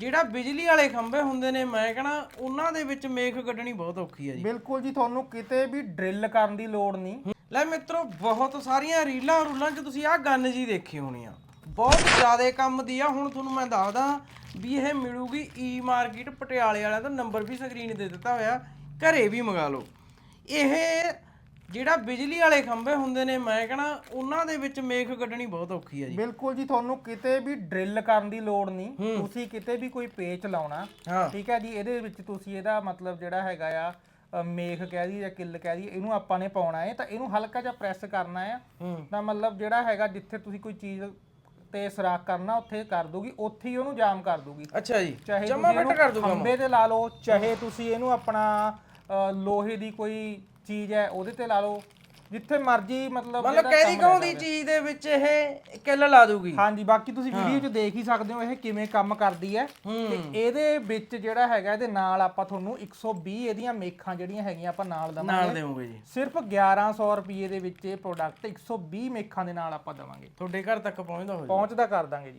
ਜਿਹੜਾ ਬਿਜਲੀ ਵਾਲੇ ਖੰਭੇ ਹੁੰਦੇ ਨੇ ਮੈਂ ਕਹਣਾ ਉਹਨਾਂ ਦੇ ਵਿੱਚ ਮੇਖ ਕੱਢਣੀ ਬਹੁਤ ਔਖੀ ਆ ਜੀ। ਬਿਲਕੁਲ ਜੀ ਤੁਹਾਨੂੰ ਕਿਤੇ ਵੀ ਡਰਿਲ ਕਰਨ ਦੀ ਲੋੜ ਨਹੀਂ। ਲੈ ਮਿੱਤਰੋ ਬਹੁਤ ਸਾਰੀਆਂ ਰੀਲਾਂ ਰੂਲਾਂ 'ਚ ਤੁਸੀਂ ਆਹ ਗੰਨ ਜੀ ਦੇਖੀ ਹੋਣੀ ਆ। ਬਹੁਤ ਜ਼ਿਆਦਾ ਕੰਮ ਦੀ ਆ ਹੁਣ ਤੁਹਾਨੂੰ ਮੈਂ ਦੱਸਦਾ ਵੀ ਇਹ ਮਿਲੂਗੀ ਈ ਮਾਰਕੀਟ ਪਟਿਆਲੇ ਵਾਲਿਆਂ ਦਾ ਨੰਬਰ ਵੀ ਸਕਰੀਨ ਤੇ ਦਿੱਤਾ ਹੋਇਆ ਘਰੇ ਵੀ ਮੰਗਾ ਲਓ। ਇਹ ਜਿਹੜਾ ਬਿਜਲੀ ਵਾਲੇ ਖੰਭੇ ਹੁੰਦੇ ਨੇ ਮੈਂ ਕਹਣਾ ਉਹਨਾਂ ਦੇ ਵਿੱਚ ਮੇਖ ਕੱਢਣੀ ਬਹੁਤ ਔਖੀ ਆ ਜੀ। ਬਿਲਕੁਲ ਜੀ ਤੁਹਾਨੂੰ ਕਿਤੇ ਵੀ ਡਰਿਲ ਕਰਨ ਦੀ ਲੋੜ ਨਹੀਂ। ਤੁਸੀਂ ਕਿਤੇ ਵੀ ਕੋਈ ਪੇਚ ਲਾਉਣਾ ਹਾਂ। ਠੀਕ ਹੈ ਜੀ ਇਹਦੇ ਵਿੱਚ ਤੁਸੀਂ ਇਹਦਾ ਮਤਲਬ ਜਿਹੜਾ ਹੈਗਾ ਆ ਮੇਖ ਕਹਿ ਦੀ ਜਾਂ ਕਿੱਲ ਕਹਿ ਦੀ ਇਹਨੂੰ ਆਪਾਂ ਨੇ ਪਾਉਣਾ ਹੈ ਤਾਂ ਇਹਨੂੰ ਹਲਕਾ ਜਿਹਾ ਪ੍ਰੈਸ ਕਰਨਾ ਹੈ। ਹੂੰ। ਤਾਂ ਮਤਲਬ ਜਿਹੜਾ ਹੈਗਾ ਜਿੱਥੇ ਤੁਸੀਂ ਕੋਈ ਚੀਜ਼ ਤੇ ਸਰਾਖ ਕਰਨਾ ਉੱਥੇ ਕਰ ਦੂਗੀ ਉੱਥੇ ਹੀ ਉਹਨੂੰ ਜਾਮ ਕਰ ਦੂਗੀ ਅੱਛਾ ਜੀ। ਚਾਹੇ ਜਮਾ ਫਿੱਟ ਕਰ ਦੂਗਾ ਖੰਭੇ ਤੇ ਲਾ ਲਓ ਚਾਹੇ ਤੁਸੀਂ ਇਹਨੂੰ ਆਪਣਾ ਲੋਹੇ ਦੀ ਕੋਈ ਚੀਜ਼ ਹੈ ਉਹਦੇ ਤੇ ਲਾ ਲਓ। ਜਿੱਥੇ ਮਰਜ਼ੀ ਮਤਲਬ ਮਤਲਬ ਕੈਰੀ ਦੀ ਸਕਦੇ ਚੀਜ਼ ਦੇ ਵਿੱਚ ਇਹ ਕਿੱਲ ਲਾ ਦੂਗੀ? ਹਾਂਜੀ ਬਾਕੀ ਤੁਸੀਂ ਵੀਡੀਓ 'ਚ ਦੇਖ ਹੀ ਸਕਦੇ ਹੋ ਇਹ ਕਿਵੇਂ ਕੰਮ ਕਰਦੀ ਹੈ। ਤੇ ਇਹਦੇ ਵਿੱਚ ਜਿਹੜਾ ਹੈਗਾ ਇਹਦੇ ਨਾਲ ਆਪਾਂ ਤੁਹਾਨੂੰ 120 ਇਹਦੀਆਂ ਮੇਖਾਂ ਜਿਹੜੀਆਂ ਹੈਗੀਆਂ ਆਪਾਂ ਨਾਲ ਨਾਲ ਦਵਾਂਗੇ ਦੇਵੋਗੇ ਜੀ। ਸਿਰਫ 1100 ਰੁਪਏ ਦੇ ਵਿੱਚ ਇਹ ਪ੍ਰੋਡਕਟ 120 ਮੇਖਾਂ ਦੇ ਨਾਲ ਆਪਾਂ ਦਵਾਂਗੇ। ਤੁਹਾਡੇ ਘਰ ਤੱਕ ਪਹੁੰਚਦਾ ਹੋ ਪਹੁੰਚਦਾ ਕਰ ਦਾਂਗੇ ਜੀ।